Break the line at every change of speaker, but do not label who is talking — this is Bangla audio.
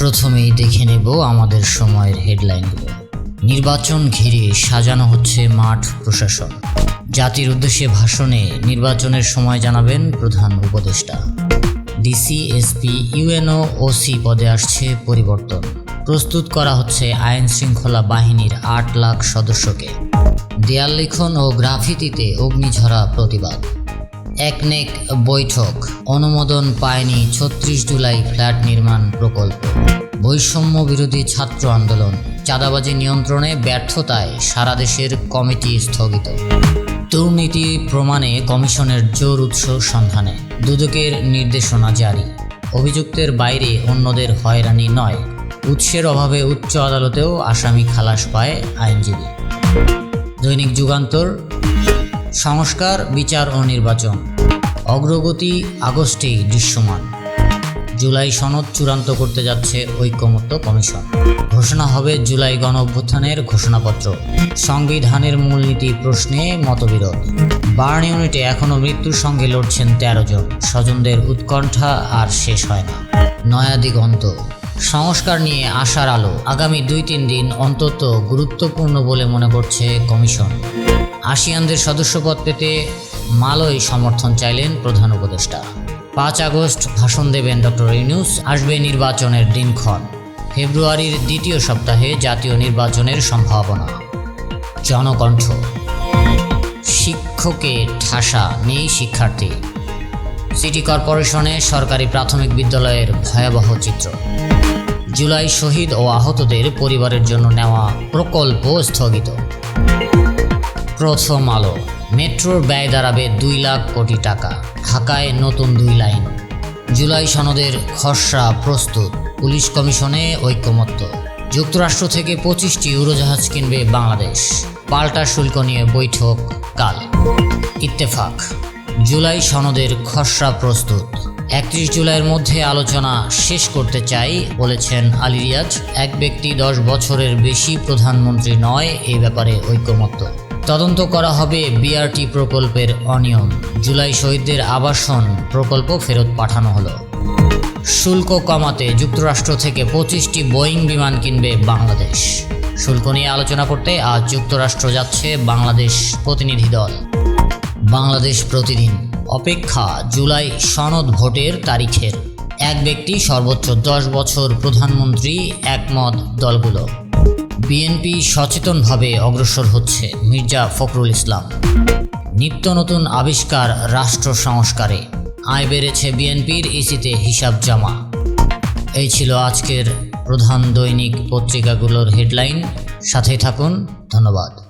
প্রথমেই দেখে নেব আমাদের সময়ের হেডলাইনগুলো। নির্বাচন ঘিরে সাজানো হচ্ছে মাঠ প্রশাসন। জাতির উদ্দেশ্যে ভাষণে নির্বাচনের সময় জানাবেন প্রধান উপদেষ্টা। ডিসি, এসপি, ইউএনও, ওসি পদে আসছে পরিবর্তন। প্রস্তুত করা হচ্ছে আইন শৃঙ্খলা বাহিনীর আট লাখ সদস্যকে। দেয়াল লিখন ও গ্রাফিতিতে অগ্নিঝরা প্রতিবাদ। একনেক বৈঠক। অনুমোদন পায়নি ছত্রিশ জুলাই ফ্ল্যাট নির্মাণ প্রকল্প। বৈষম্য বিরোধী ছাত্র আন্দোলন। চাঁদাবাজি নিয়ন্ত্রণে ব্যর্থতায় সারা দেশের কমিটি স্থগিত। দুর্নীতি প্রমাণে কমিশনের জোর উৎস সন্ধানে। দুদকের নির্দেশনা জারি। অভিযুক্তের বাইরে অন্যদের হয়রানি নয়। উৎসের অভাবে উচ্চ আদালতেও আসামি খালাস পায় আইনজীবী। দৈনিক যুগান্তর। সংস্কার, বিচার ও নির্বাচন। অগ্রগতি আগস্টেই দৃশ্যমান। জুলাই সনদ চূড়ান্ত করতে যাচ্ছে ঐক্যমত্য কমিশন। ঘোষণা হবে জুলাই গণ অভ্যুত্থানের ঘোষণাপত্র। সংবিধানের মূলনীতি প্রশ্নে মতবিরোধ। বার্ন ইউনিটে এখনও মৃত্যুর সঙ্গে লড়ছেন তেরো জন। স্বজনদের উৎকণ্ঠা আর শেষ হয় না। নয়া দিগন্ত। সংস্কার নিয়ে আসার আলো। আগামী দুই তিন দিন অন্তত গুরুত্বপূর্ণ বলে মনে করছে কমিশন। আসিয়ানদের সদস্যপদ পেতে মালয় সমর্থন চাইলেন প্রধান উপদেষ্টা। পাঁচ আগস্ট ভাষণ দেবেন ডক্টর ইউনুস, আসবে নির্বাচনের দিনক্ষণ। ফেব্রুয়ারির দ্বিতীয় সপ্তাহে জাতীয় নির্বাচনের সম্ভাবনা। জনকণ্ঠ। শিক্ষকে ঠাসা নেই শিক্ষার্থী। সিটি কর্পোরেশনে সরকারি প্রাথমিক বিদ্যালয়ের ভয়াবহ চিত্র। জুলাই শহীদ ও আহতদের পরিবারের জন্য নেওয়া প্রকল্প স্থগিত। প্রথম আলো। মেট্রোর ব্যয় দাঁড়াবে দুই লাখ কোটি টাকা। ঢাকায় নতুন দুই লাইন। জুলাই সনদের খসড়া প্রস্তুত। পুলিশ কমিশনে ঐক্যমত্য যুক্তরাষ্ট্র থেকে পঁচিশটি উড়োজাহাজ কিনবে বাংলাদেশ। পাল্টা শুল্ক নিয়ে বৈঠক কাল। ইত্তেফাক। জুলাই সনদের খসড়া প্রস্তুত। একত্রিশ জুলাইয়ের মধ্যে আলোচনা শেষ করতে চাই, বলেছেন আলী রিয়াজ। এক ব্যক্তি দশ বছরের বেশি প্রধানমন্ত্রী নয় এই ব্যাপারে ঐক্যমত্য তদন্ত করা হবে বিআরটি প্রকল্পের অনিয়ম। জুলাই শহীদদের আবাসন প্রকল্প ফেরত পাঠানো হলো। শুল্ক কমাতে যুক্তরাষ্ট্র থেকে পঁচিশটি বোয়িং বিমান কিনবে বাংলাদেশ। শুল্ক নিয়ে আলোচনা করতে আজ যুক্তরাষ্ট্র যাচ্ছে বাংলাদেশ প্রতিনিধি দল। বাংলাদেশ প্রতিদিন অপেক্ষা জুলাই সনদ ভোটের তারিখের। এক ব্যক্তি সর্বোচ্চ দশ বছর প্রধানমন্ত্রী একমত দলগুলো। বিএনপি সচেতনভাবে অগ্রসর হচ্ছে মির্জা ফখরুল ইসলাম। নিত্য নতুন আবিষ্কার রাষ্ট্র সংস্কারে আয় বেড়েছে বিএনপির ইসিতে হিসাব জমা। এই ছিল আজকের প্রধান দৈনিক পত্রিকাগুলোর হেডলাইন। সাথে থাকুন, ধন্যবাদ।